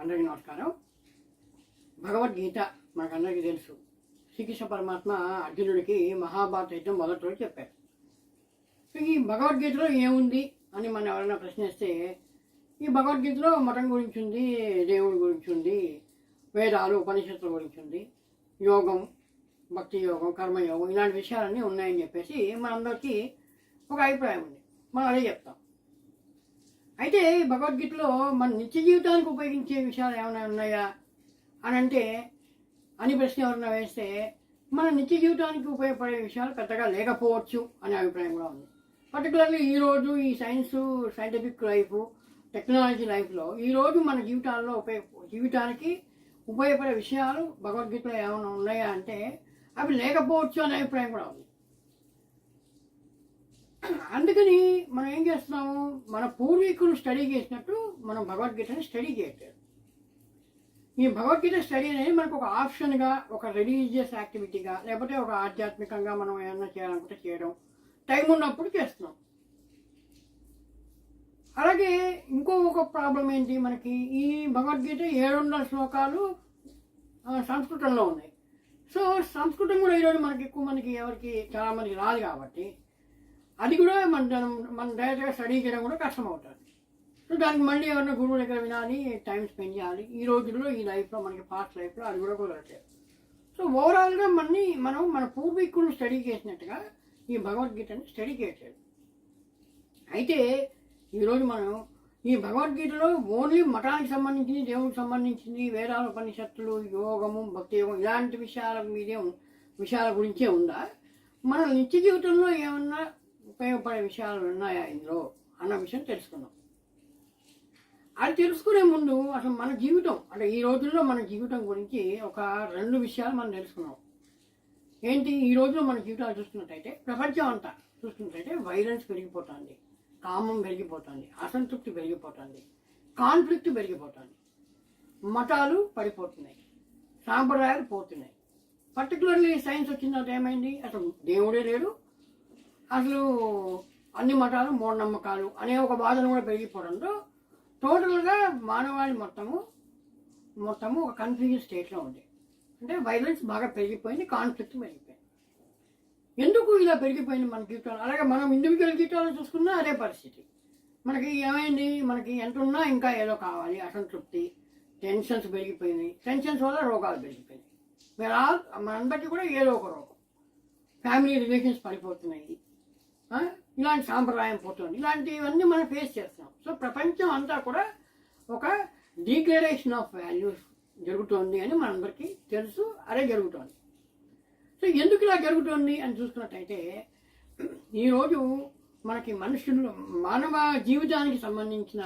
అందరికీ నమస్కారం. భగవద్గీత మనకందరికీ తెలుసు. శ్రీకృష్ణ పరమాత్మ అర్జునుడికి మహాభారత యుద్ధం మొదటి చెప్పారు. ఈ భగవద్గీతలో ఏముంది అని మనం ఎవరైనా ప్రశ్నిస్తే ఈ భగవద్గీతలో మఠం గురించి ఉంది దేవుడి గురించి ఉంది వేదాలు ఉపనిషత్తుల గురించి ఉంది యోగం భక్తి యోగం కర్మయోగం ఇలాంటి విషయాలన్నీ ఉన్నాయని చెప్పేసి మనందరికీ ఒక అభిప్రాయం ఉంది. మనం అదే చెప్తాం. అయితే భగవద్గీతలో మన నిత్య జీవితానికి ఉపయోగించే విషయాలు ఏమైనా ఉన్నాయా? అని అంటే అని ప్రశ్న ఎవరైనా వేస్తే మన నిత్య జీవితానికి ఉపయోగపడే విషయాలు పెద్దగా లేకపోవచ్చు అనే అభిప్రాయం కూడా ఉంది. పర్టికులర్లీ ఈరోజు ఈ సైన్స్ సైంటిఫిక్ లైఫ్ టెక్నాలజీ లైఫ్లో ఈరోజు మన జీవితాల్లో ఉపయోగ జీవితానికి ఉపయోగపడే విషయాలు భగవద్గీతలో ఏమైనా ఉన్నాయా అంటే అవి లేకపోవచ్చు అనే అభిప్రాయం కూడా ఉంది. అందుకని మనం ఏం చేస్తున్నాము? మన పూర్వీకులు స్టడీ చేసినట్టు మనం భగవద్గీతని స్టడీ చేయట్లేదు. ఈ భగవద్గీత స్టడీ అనేది మనకు ఒక ఆప్షన్గా ఒక రిలీజియస్ యాక్టివిటీగా లేకపోతే ఒక ఆధ్యాత్మికంగా మనం ఏమన్నా చేయాలనుకుంటే చేయడం టైం ఉన్నప్పుడు చేస్తున్నాం. అలాగే ఇంకో ఒక ప్రాబ్లం ఏంటి? మనకి ఈ భగవద్గీత ఏడు వందల శ్లోకాలు సంస్కృతంలో ఉన్నాయి. సో సంస్కృతం కూడా ఈరోజు మనకి ఎక్కువ మనకి ఎవరికి చాలామందికి రాదు కాబట్టి అది కూడా మన దాని- మన డైరెక్ట్గా స్టడీ చేయడం కూడా కష్టం అవుతుంది సో దానికి మళ్ళీ ఎవరైనా గురువు దగ్గర వినాలి టైం స్పెండ్ చేయాలి. ఈ రోజుల్లో ఈ లైఫ్లో మనకి పాస్ట్ లైఫ్లో అది కూడా కుదరట్లేదు. సో ఓవరాల్గా మనని మనం మన పూర్వీకులు స్టడీ చేసినట్టుగా ఈ భగవద్గీతని స్టడీ చేయట్లేదు. అయితే ఈరోజు మనం ఈ భగవద్గీతలో ఓన్లీ మఠానికి సంబంధించింది దేవుడికి సంబంధించింది వేదాల ఉపనిషత్తులు యోగము భక్తి యోగం ఇలాంటి విషయాల మీదే విషయాల గురించే ఉందా? మన నిత్య జీవితంలో ఏమన్నా ఉపయోగపడే విషయాలు ఉన్నాయా ఇందులో? అన్న విషయం తెలుసుకుందాం. అది తెలుసుకునే ముందు అసలు మన జీవితం అంటే ఈ రోజుల్లో మన జీవితం గురించి ఒక రెండు విషయాలు మనం తెలుసుకున్నాం. ఏంటి? ఈ రోజులో మన జీవితాలు చూస్తున్నట్టయితే ప్రపంచం అంతా చూస్తున్నట్టయితే వైలెన్స్ పెరిగిపోతుంది. కామం పెరిగిపోతుంది. అసంతృప్తి పెరిగిపోతుంది. కాన్ఫ్లిక్ట్ పెరిగిపోతుంది. మతాలు పడిపోతున్నాయి. సాంప్రదాయాలు పోతున్నాయి. పర్టికులర్లీ సైన్స్ వచ్చిన ఏమైంది? అసలు దేవుడే లేడు అసలు అన్ని మతాలు మూఢనమ్మకాలు అనే ఒక వాదన కూడా పెరిగిపోవడంతో టోటల్గా మానవాళి మొత్తము మొత్తము ఒక కన్ఫ్యూజన్ స్టేట్లో ఉంది. అంటే వైలెన్స్ బాగా పెరిగిపోయింది కాన్ఫ్లిక్ట్ పెరిగిపోయింది. ఎందుకు ఇలా పెరిగిపోయింది మన జీవితాలు? అలాగే మనం ఇండివిజువల్ జీవితాలు చూసుకున్నా అదే పరిస్థితి. మనకి ఏమైంది? మనకి ఎంత ఉన్నా ఇంకా ఏదో కావాలి అసంతృప్తి టెన్షన్స్ పెరిగిపోయినాయి టెన్షన్స్ వల్ల రోగాలు పెరిగిపోయినాయి. మన మనందరికీ కూడా ఏదో ఒక రోగం. ఫ్యామిలీ రిలేషన్స్ పడిపోతున్నాయి. ఇలాంటి సాంప్రదాయం పోతుంది. ఇలాంటివన్నీ మనం ఫేస్ చేస్తాం. సో ప్రపంచం అంతా కూడా ఒక డీగ్రేడేషన్ ఆఫ్ వాల్యూస్ జరుగుతోంది అని మనందరికీ తెలుసు. అదే జరుగుతోంది. సో ఎందుకు ఇలా జరుగుతోంది అని చూసుకున్నట్టయితే ఈరోజు మనకి మనుషులు మానవ జీవితానికి సంబంధించిన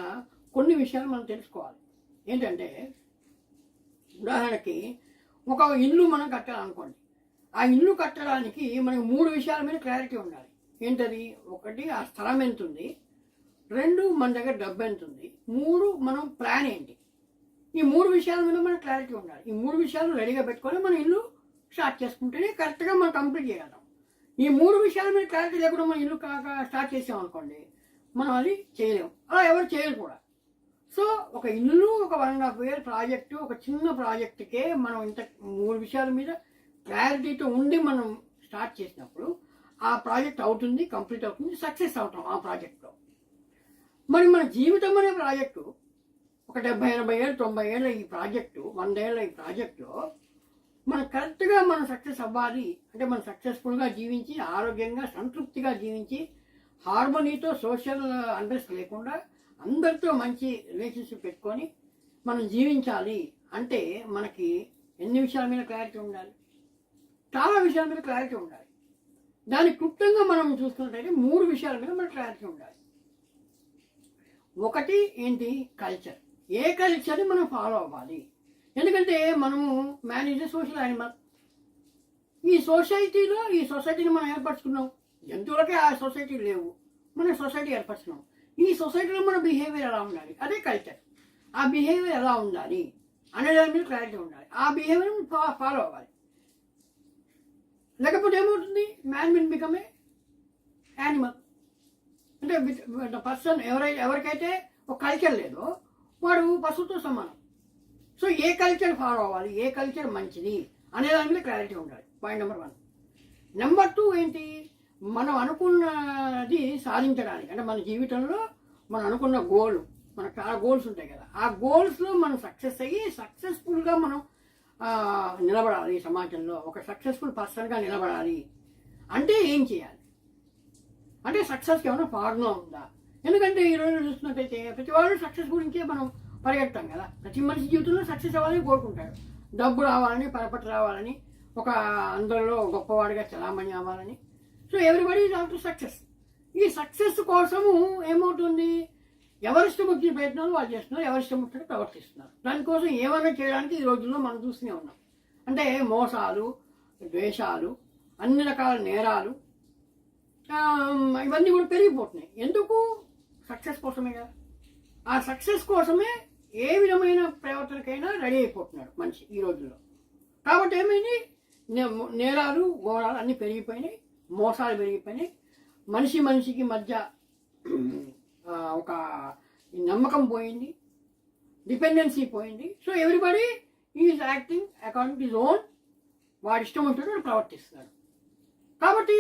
కొన్ని విషయాలు మనం తెలుసుకోవాలి. ఏంటంటే ఉదాహరణకి ఒక ఇల్లు మనం కట్టాలనుకోండి. ఆ ఇల్లు కట్టడానికి మనకి మూడు విషయాల మీద క్లారిటీ ఉండాలి. ఏంటది? ఒకటి ఆ స్థలం ఎంత ఉంది రెండు మన దగ్గర డబ్బు ఎంత ఉంది మూడు మనం ప్లాన్ ఏంటి? ఈ మూడు విషయాల మీద మనకు క్లారిటీ ఉండాలి. ఈ మూడు విషయాలు రెడీగా పెట్టుకొని మన ఇల్లు స్టార్ట్ చేసుకుంటేనే కరెక్ట్గా మనం కంప్లీట్ చేయగలం. ఈ మూడు విషయాల మీద క్లారిటీ లేకుండా మనం ఇల్లు కాక స్టార్ట్ చేసాం అనుకోండి మనం అది చేయలేము అలా ఎవరు చేయరు కూడా. సో ఒక ఇల్లు ఒక one and half year project ఒక చిన్న ప్రాజెక్టుకే మనం ఇంత మూడు విషయాల మీద క్లారిటీతో ఉండి మనం స్టార్ట్ చేసినప్పుడు ఆ ప్రాజెక్ట్ అవుతుంది కంప్లీట్ అవుతుంది సక్సెస్ అవుతాం ఆ ప్రాజెక్ట్లో. మరి మన జీవితం అనే ప్రాజెక్టు ఒక డెబ్బై ఎనభై ఏళ్ళు తొంభై ఏళ్ళ ఈ ప్రాజెక్టు వంద ఏళ్ళ ఈ ప్రాజెక్టులో మనం కరెక్ట్గా మనం సక్సెస్ అవ్వాలి అంటే మనం సక్సెస్ఫుల్గా జీవించి ఆరోగ్యంగా సంతృప్తిగా జీవించి హార్మోనీతో సోషల్ అండర్స్ లేకుండా అందరితో మంచి రిలేషన్షిప్ పెట్టుకొని మనం జీవించాలి అంటే మనకి ఎన్ని విషయాల మీద క్లారిటీ ఉండాలి? చాలా విషయాల మీద క్లారిటీ ఉండాలి. దాని క్లుప్తంగా మనం చూస్తున్నట్టయితే మూడు విషయాల మీద మన క్లారిటీ ఉండాలి. ఒకటి ఏంటి? కల్చర్. ఏ కల్చర్ని మనం ఫాలో అవ్వాలి? ఎందుకంటే మనము మేనేజ్ సోషల్ యానిమల్. ఈ సొసైటీలో ఈ సొసైటీని మనం ఏర్పరచుకున్నాం. జంతువులకే ఆ సొసైటీ లేవు. మనం సొసైటీ ఏర్పరచుకున్నాం. ఈ సొసైటీలో మన బిహేవియర్ ఎలా ఉండాలి? అదే కల్చర్. ఆ బిహేవియర్ ఎలా ఉండాలి? అనే దాని మీద క్లారిటీ ఉండాలి. ఆ బిహేవియర్ ఫాలో అవ్వాలి. లేకపోతే ఏమవుతుంది? Man will become a animal అంటే పర్సన్ ఎవరై ఎవరికైతే ఒక కల్చర్ లేదో వాడు పశువుతో సమానం. సో ఏ కల్చర్ ఫాలో అవ్వాలి? ఏ కల్చర్ మంచిది? అనే దాని మీద క్లారిటీ ఉండాలి. Point number one number two ఏంటి? మనం అనుకున్నది సాధించడానికి. అంటే మన జీవితంలో మనం అనుకున్న గోల్ మనకు చాలా గోల్స్ ఉంటాయి కదా. ఆ గోల్స్లో మనం సక్సెస్ అయ్యి సక్సెస్ఫుల్గా మనం నిలబడాలి సమాజంలో. ఒక సక్సెస్ఫుల్ పర్సన్గా నిలబడాలి. అంటే ఏం చేయాలి? అంటే సక్సెస్కి ఏమైనా ఫార్ములా ఉందా? ఎందుకంటే ఈ రోజు ప్రతి వాళ్ళు సక్సెస్ గురించే మనం పరిగెడతాం కదా. ప్రతి మనిషి జీవితంలో సక్సెస్ అవ్వాలని కోరుకుంటాడు. డబ్బు రావాలని పరపతి రావాలని ఒక అందరిలో గొప్పవాడిగా చలామణి అవ్వాలని. So everybody is after success ఈ సక్సెస్ కోసము ఏమవుతుంది? ఎవరిష్టం వచ్చిన ప్రయత్నాలు వాళ్ళు చేస్తున్నారు ఎవరిష్టం వచ్చినట్టు ప్రవర్తిస్తున్నారు. దానికోసం ఏమైనా చేయడానికి ఈ రోజుల్లో మనం చూస్తూనే ఉన్నాం. అంటే మోసాలు ద్వేషాలు అన్ని రకాల నేరాలు ఇవన్నీ కూడా పెరిగిపోతున్నాయి. ఎందుకు? సక్సెస్ కోసమే కదా. ఆ సక్సెస్ కోసమే ఏ విధమైన ప్రవర్తనకైనా రెడీ అయిపోతున్నాడు మనిషి ఈ రోజుల్లో. కాబట్టి ఏమైంది? నేరాలు ఘోరాలు అన్నీ పెరిగిపోయినాయి మోసాలు పెరిగిపోయినాయి. మనిషి మనిషికి మధ్య ఒక నమ్మకం పోయింది డిపెండెన్సీ పోయింది. So everybody is acting according to own వాడి ఇష్టం వచ్చినట్టు ప్రవర్తిస్తున్నాడు కాబట్టి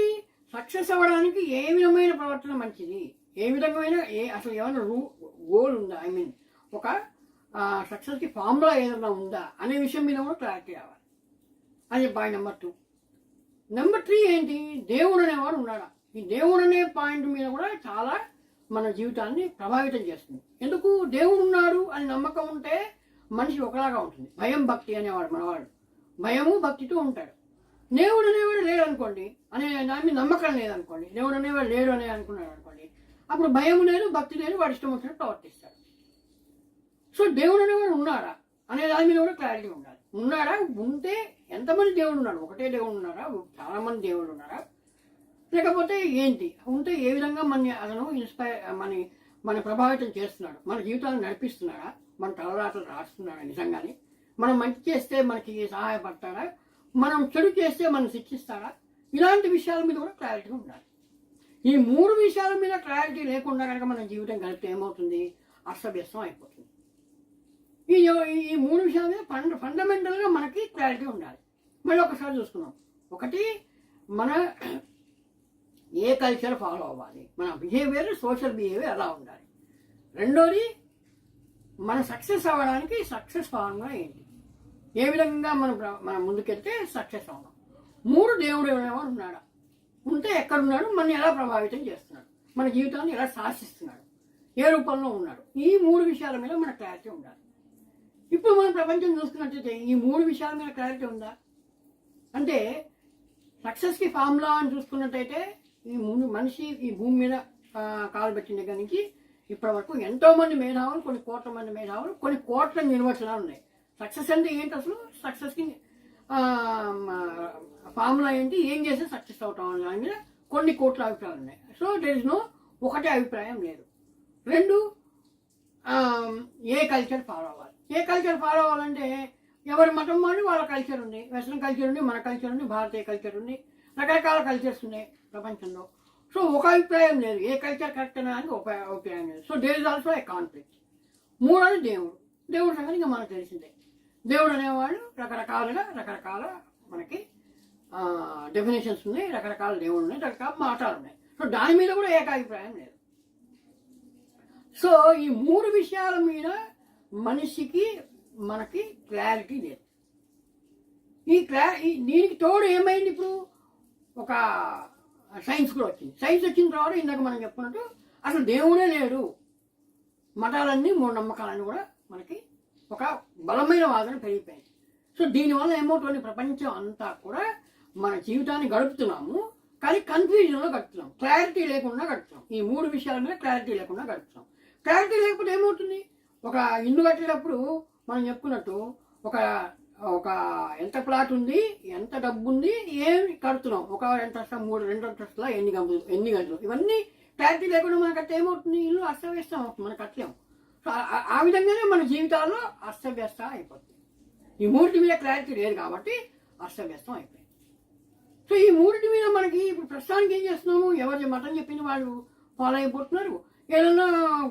సక్సెస్ అవ్వడానికి ఏ విధమైన ప్రవర్తన మంచిది? ఏ విధమైన ఏ అసలు ఏమైనా రూ గోల్ ఉందా? ఐ మీన్ ఒక సక్సెస్కి ఫార్ములా ఏదైనా ఉందా? అనే విషయం మీద కూడా క్లారిటీ రావాలి. అది point number two number three ఏంటి? దేవుడు అనేవాడు ఉన్నాడా. ఈ దేవుడు అనే పాయింట్ మీద కూడా చాలా మన జీవితాన్ని ప్రభావితం చేస్తుంది. ఎందుకు? దేవుడు ఉన్నాడు అని నమ్మకం ఉంటే మనిషి ఒకలాగా ఉంటుంది. భయం భక్తి అనేవాడు మనవాడు. భయము భక్తితో ఉంటాడు. దేవుడు అనేవాడు లేడు అనుకోండి అనే దాని మీద నమ్మకం లేదనుకోండి దేవుడు అనేవాడు లేడు అనే అనుకున్నాడు అనుకోండి అప్పుడు భయం లేదు భక్తి లేదు వాడి ఇష్టం వచ్చినట్టు ప్రవర్తిస్తాడు. సో దేవుడు అనేవాడు ఉన్నాడా? అనే దాని మీద కూడా క్లారిటీ ఉండాలి. ఉన్నాడా? ఉంటే ఎంతమంది దేవుడు ఉన్నాడు ఒకటే దేవుడు ఉన్నారా చాలామంది దేవుడు ఉన్నారా? లేకపోతే ఏంటి? ఉంటే ఏ విధంగా మన అతను ఇన్స్పైర్ మన మన ప్రభావితం చేస్తున్నాడు? మన జీవితాన్ని నడిపిస్తున్నాడా? మన తలరాటలు రాస్తున్నాడా నిజంగానే? మనం మంచి చేస్తే మనకి సహాయపడతాడా? మనం చెడు చేస్తే మనం శిక్షిస్తాడా? ఇలాంటి విషయాల మీద కూడా క్లారిటీ ఉండాలి. ఈ మూడు విషయాల మీద క్లారిటీ లేకుండా కనుక మన జీవితం గడిపితే ఏమవుతుంది? అస్తవ్యస్తం అయిపోతుంది. ఈ ఈ మూడు విషయాల మీద ఫండ ఫండమెంటల్గా మనకి క్లారిటీ ఉండాలి. మళ్ళీ ఒకసారి చూసుకున్నాం ఒకటి మన ఏ కల్చర్ ఫాలో అవ్వాలి? మన బిహేవియర్ సోషల్ బిహేవియర్ ఎలా ఉండాలి? రెండోది మన సక్సెస్ అవ్వడానికి సక్సెస్ ఫార్ములా ఏంటి? ఏ విధంగా మనం మనం ముందుకెళ్తే సక్సెస్ అవ్వడం మూడు దేవుడు ఎవరైనా ఉన్నాడా? ఉంటే ఎక్కడున్నాడు? మనం ఎలా ప్రభావితం చేస్తున్నాడు? మన జీవితాన్ని ఎలా శాసిస్తున్నాడు? ఏ రూపంలో ఉన్నాడు? ఈ మూడు విషయాల మీద మన క్లారిటీ ఉండాలి. ఇప్పుడు మనం ప్రపంచం చూసుకున్నట్లయితే ఈ మూడు విషయాల మీద క్లారిటీ ఉందా? అంటే సక్సెస్కి ఫార్ములా అని చూసుకున్నట్టయితే ఈ ముందు మనిషి ఈ భూమి మీద కాలు పెట్టిన దగ్గర నుంచి ఇప్పటి వరకు ఎంతో మంది మేధావులు కొన్ని కోట్ల మంది మేధావులు కొన్ని కోట్ల నిర్వచనాలు ఉన్నాయి. సక్సెస్ అంటే ఏంటి అసలు? సక్సెస్కి ఫార్ములా ఏంటి? ఏం చేస్తే సక్సెస్ అవుతాం అనే దాని మీద కొన్ని కోట్ల అభిప్రాయాలు ఉన్నాయి. సో దెర్ ఇస్ నో ఒకటే అభిప్రాయం లేదు. రెండు ఏ కల్చర్ ఫాలో అవ్వాలి? ఏ కల్చర్ ఫాలో అవ్వాలంటే ఎవరి మతం వాళ్ళు వాళ్ళ కల్చర్ ఉంది. వెస్ట్రన్ కల్చర్ ఉంది మన కల్చర్ ఉంది భారతీయ కల్చర్ ఉంది. రకరకాల కల్చర్స్ ఉన్నాయి ప్రపంచంలో. సో ఒక అభిప్రాయం లేదు. ఏ కల్చర్ కరెక్ట్ అని ఒక అభిప్రాయం లేదు. So there is also a conflict మూడోది దేవుడు. దేవుడు సంగతి ఇంకా మనకు తెలిసిందే. దేవుడు అనేవాడు రకరకాలుగా రకరకాల మనకి డెఫినేషన్స్ ఉన్నాయి రకరకాల దేవుడు ఉన్నాయి రకరకాల మాటలు ఉన్నాయి. సో దాని మీద కూడా ఏకాభిప్రాయం లేదు. సో ఈ మూడు విషయాల మీద మనిషికి మనకి క్లారిటీ లేదు. ఈ క్లా దీనికి తోడు ఏమైంది ఇప్పుడు? ఒక సైన్స్ కూడా వచ్చింది. సైన్స్ వచ్చిన తర్వాత ఇందాక మనం చెప్పుకున్నట్టు అసలు దేవుడే లేడు. మఠాలన్నీ మూఢనమ్మకాలన్నీ కూడా మనకి ఒక బలమైన వాదన పెరిగిపోయింది. సో దీనివల్ల ఏమవుతుంది? ప్రపంచం అంతా కూడా మన జీవితాన్ని గడుపుతున్నాము. కానీ కన్ఫ్యూజన్లో గడుపుతున్నాం. క్లారిటీ లేకుండా గడుపుతున్నాం. ఈ మూడు విషయాల మీద క్లారిటీ లేకుండా గడుపుతున్నాం. క్లారిటీ లేకపోతే ఏమవుతుంది? ఒక ఇల్లు కట్టేటప్పుడు మనం చెప్పుకున్నట్టు ఒక ఒక ఎంత ప్లాట్ ఉంది ఎంత డబ్బు ఉంది ఏమి కడుతున్నాం. ఒక ఎంత మూడు రెండు అంతస్తుల ఎన్ని గంటలు ఎన్ని గంటలు ఇవన్నీ క్లారిటీ లేకుండా మనకు కడితే ఏమవుతుంది? ఇల్లు అస్తవ్యస్తం అవుతుంది మనకు కట్టలేము సో ఆ- ఆ విధంగానే మన జీవితాల్లో అస్తవ్యస్త అయిపోతుంది. ఈ మూడింటి మీద క్లారిటీ లేదు కాబట్టి అస్తవ్యస్తం అయిపోయింది. సో ఈ మూడింటి మీద మనకి ఇప్పుడు ప్రస్తుతానికి ఏం చేస్తున్నాము? ఎవరి మతం చెప్పింది వాళ్ళు ఫాలో అయిపోతున్నారు. ఏదైనా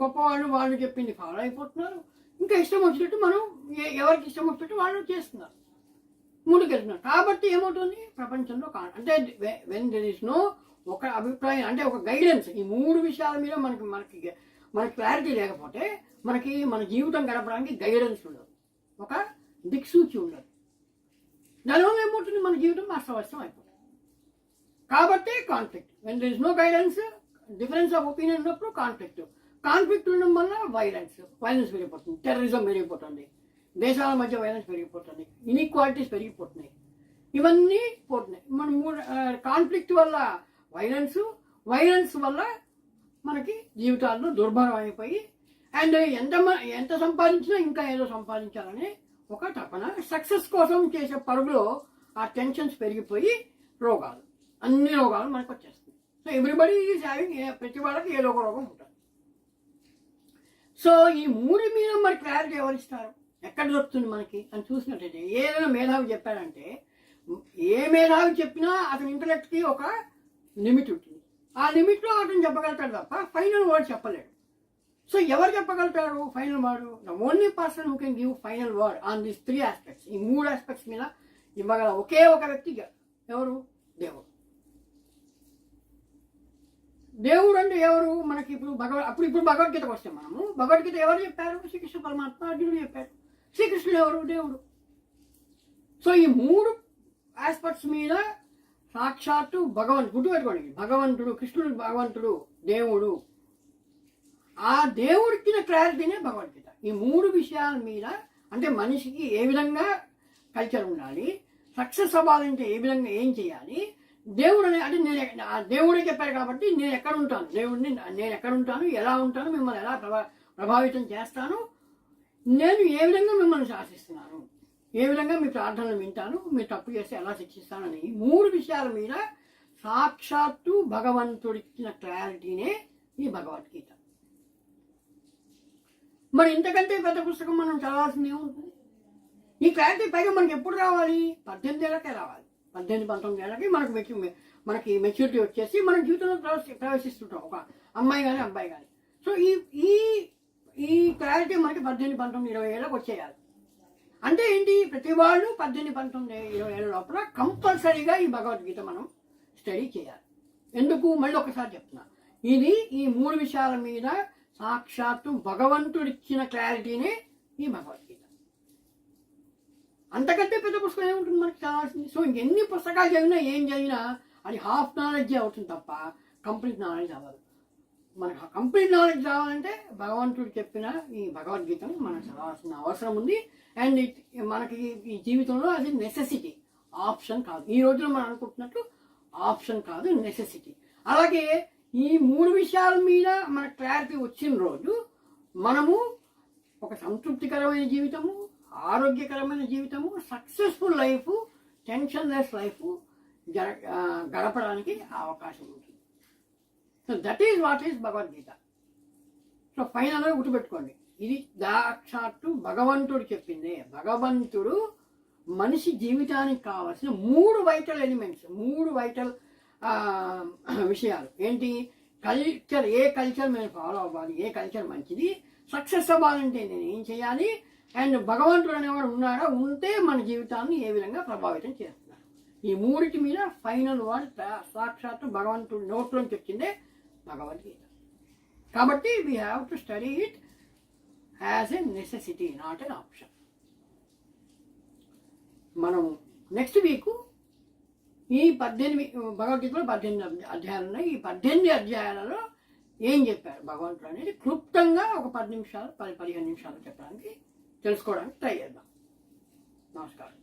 గొప్పవాళ్ళు వాళ్ళు చెప్పింది ఫాలో అయిపోతున్నారు. ఇంకా ఇష్టం వచ్చినట్టు మనం ఎవరికి ఇష్టం వచ్చినట్టు వాళ్ళు చేస్తున్నారు. ముందుకెళ్తున్నారు కాబట్టి ఏమవుతుంది? ప్రపంచంలో కా అంటే వెన్ దెర్ ఇస్ నో ఒక అభిప్రాయం అంటే ఒక గైడెన్స్ ఈ మూడు విషయాల మీద మనకి మనకి మనకి క్లారిటీ లేకపోతే మనకి మన జీవితం గడపడానికి గైడెన్స్ ఉండదు. ఒక దిక్సూచి ఉండదు. దానివల్ల ఏమవుతుంది? మన జీవితం అస్తవ్యస్తం అయిపోతుంది. కాబట్టి conflict when there is no guidance difference of opinion ఉన్నప్పుడు కాన్ఫ్లిక్ట్ కాన్ఫ్లిక్ట్ ఉండడం వల్ల వైలెన్స్ వైలెన్స్ పెరిగిపోతుంది. టెర్రరిజం పెరిగిపోతుంది. దేశాల మధ్య వైలెన్స్ పెరిగిపోతుంది. ఇన్ఈక్వాలిటీస్ పెరిగిపోతున్నాయి. ఇవన్నీ పోతున్నాయి. మన మూడు కాన్ఫ్లిక్ట్ వల్ల వైలెన్స్ వైలెన్స్ వల్ల మనకి జీవితాల్లో దుర్భరం అయిపోయి అండ్ ఎంత మ- ఎంత సంపాదించినా ఇంకా ఏదో సంపాదించాలని ఒక తపన సక్సెస్ కోసం చేసే పరుగులో ఆ టెన్షన్స్ పెరిగిపోయి రోగాలు అన్ని రోగాలు మనకు వచ్చేస్తాయి సో ఎవ్రీబడి ఈజ్ హ్యావింగ్ ప్రతి వాళ్ళకి ఏదో ఒక రోగం ఉంటుంది. సో ఈ మూడు మీద మరి క్లారిటీ ఎవరిస్తారు ఎక్కడ దొరుకుతుంది మనకి? అని చూసినట్టయితే ఏదైనా మేధావి చెప్పాడంటే ఏ మేధావి చెప్పినా అతని ఇంటలెక్ట్కి ఒక లిమిట్ ఉంటుంది. ఆ లిమిట్లో అతను చెప్పగలుగుతాడు తప్ప ఫైనల్ వర్డ్ చెప్పలేడు. సో ఎవరు చెప్పగలుగుతారు final word the only person who can give final word on this three aspects ఈ మూడు ఆస్పెక్ట్స్ మీద ఇవ్వగల ఒకే ఒక వ్యక్తి ఎవరు? దేవుడు. దేవుడు అంటే ఎవరు? మనకి ఇప్పుడు భగవద్ అప్పుడు ఇప్పుడు భగవద్గీతకు వస్తాం మనము. భగవద్గీత ఎవరు చెప్పారు? శ్రీకృష్ణ పరమాత్మ అర్జునుడు చెప్పారు శ్రీకృష్ణుడు ఎవరు? దేవుడు. సో ఈ మూడు ఆస్పెక్ట్స్ మీద సాక్షాత్తు భగవంతుడు గుర్తుపెట్టుకోండి. భగవంతుడు కృష్ణుడు భగవంతుడు దేవుడు. ఆ దేవుడికిన క్లారిటీనే భగవద్గీత. ఈ మూడు విషయాల మీద అంటే మనిషికి ఏ విధంగా కల్చర్ ఉండాలి సక్సెస్ అవ్వాలంటే ఏ విధంగా ఏం చేయాలి దేవుడు అంటే నేను ఆ దేవుడే చెప్పాడు కాబట్టి నేను ఎక్కడ ఉంటాను? దేవుడిని నేను ఎక్కడ ఉంటాను? ఎలా ఉంటాను? మిమ్మల్ని ఎలా ప్రభా ప్రభావితం చేస్తాను? నేను ఏ విధంగా మిమ్మల్ని శాసిస్తున్నాను? ఏ విధంగా మీ ప్రార్థనలు వింటాను? మీరు తప్పు చేస్తే ఎలా శిక్షిస్తానని ఈ మూడు విషయాల మీద సాక్షాత్తు భగవంతుడిచ్చిన క్లారిటీనే ఈ భగవద్గీత. మరి ఇంతకంటే పెద్ద పుస్తకం మనం చదవాల్సింది ఏముంటుంది? ఈ క్లారిటీ పైగా మనకి ఎప్పుడు రావాలి? పద్దెనిమిది ఏళ్ళకే రావాలి. పద్దెనిమిది పంతొమ్మిది ఏళ్ళకి మనకు మెచ్యూ మనకి మెచ్యూరిటీ వచ్చేసి మన జీవితంలో ప్రవేశ ప్రవేశిస్తుంటాం. ఒక అమ్మాయి కానీ అబ్బాయి కానీ సో ఈ ఈ ఈ క్లారిటీ మనకి పద్దెనిమిది పంతొమ్మిది ఇరవై ఏళ్ళకి వచ్చేయాలి. అంటే ఏంటి? ప్రతి వాళ్ళు పద్దెనిమిది పంతొమ్మిది ఇరవై ఏళ్ళ లోపల కంపల్సరీగా ఈ భగవద్గీత మనం స్టడీ చేయాలి. ఎందుకు? మళ్ళీ ఒకసారి చెప్తున్నా. ఇది ఈ మూడు విషయాల మీద సాక్షాత్తు భగవంతుడిచ్చిన క్లారిటీనే ఈ భగవద్గీత. అంతకంటే పెద్ద పుస్తకం ఏముంటుంది మనకి చదవాల్సింది? సో ఎన్ని పుస్తకాలు చదివినా ఏం చదివినా అది హాఫ్ నాలెడ్జే అవుతుంది తప్ప కంప్లీట్ నాలెడ్జ్ అవ్వదు మనకు కంప్లీట్ నాలెడ్జ్ రావాలంటే భగవంతుడు చెప్పిన ఈ భగవద్గీతను మనం చదవాల్సిన అవసరం ఉంది. అండ్ ఇట్ మనకి ఈ జీవితంలో అది నెసెసిటీ ఆప్షన్ కాదు. ఈ రోజులో మనం అనుకుంటున్నట్టు ఆప్షన్ కాదు నెసెసిటీ అలాగే ఈ మూడు విషయాల మీద మన క్లారిటీ వచ్చిన రోజు మనము ఒక సంతృప్తికరమైన జీవితము ఆరోగ్యకరమైన జీవితము successful life tension less life జర గడపడానికి అవకాశం ఉంటుంది. So that is what is Bhagavad Gita so ఫైనల్గా గుర్తుపెట్టుకోండి. ఇది దాక్షాత్తు భగవంతుడు చెప్పిందే. భగవంతుడు మనిషి జీవితానికి కావాల్సిన మూడు వైటల్ ఎలిమెంట్స్ మూడు వైటల్ విషయాలు. ఏంటి? కల్చర్ ఏ కల్చర్ మేము ఫాలో అవ్వాలి ఏ కల్చర్ మంచిది సక్సెస్ అవ్వాలంటే నేను ఏం చేయాలి? అండ్ భగవంతుడు అనేవాడు ఉన్నాడా? ఉంటే మన జీవితాన్ని ఏ విధంగా ప్రభావితం చేస్తున్నారు? ఈ మూడిటి మీద ఫైనల్ వాడు సాక్షాత్తు భగవంతుడు నోట్లోంచి వచ్చిందే భగవద్గీత. కాబట్టి we have to study it as a necessity not an option మనం నెక్స్ట్ వీక్ ఈ పద్దెనిమిది భగవద్గీతలో పద్దెనిమిది అధ్యాయాలు ఉన్నాయి. ఈ పద్దెనిమిది అధ్యాయాలలో ఏం చెప్పారు? భగవంతుడు అనేది క్లుప్తంగా ఒక పది నిమిషాలు పది పదిహేను నిమిషాలు చెప్పడానికి తెలుసుకోవడానికి ట్రై చేద్దాం. నమస్కారం.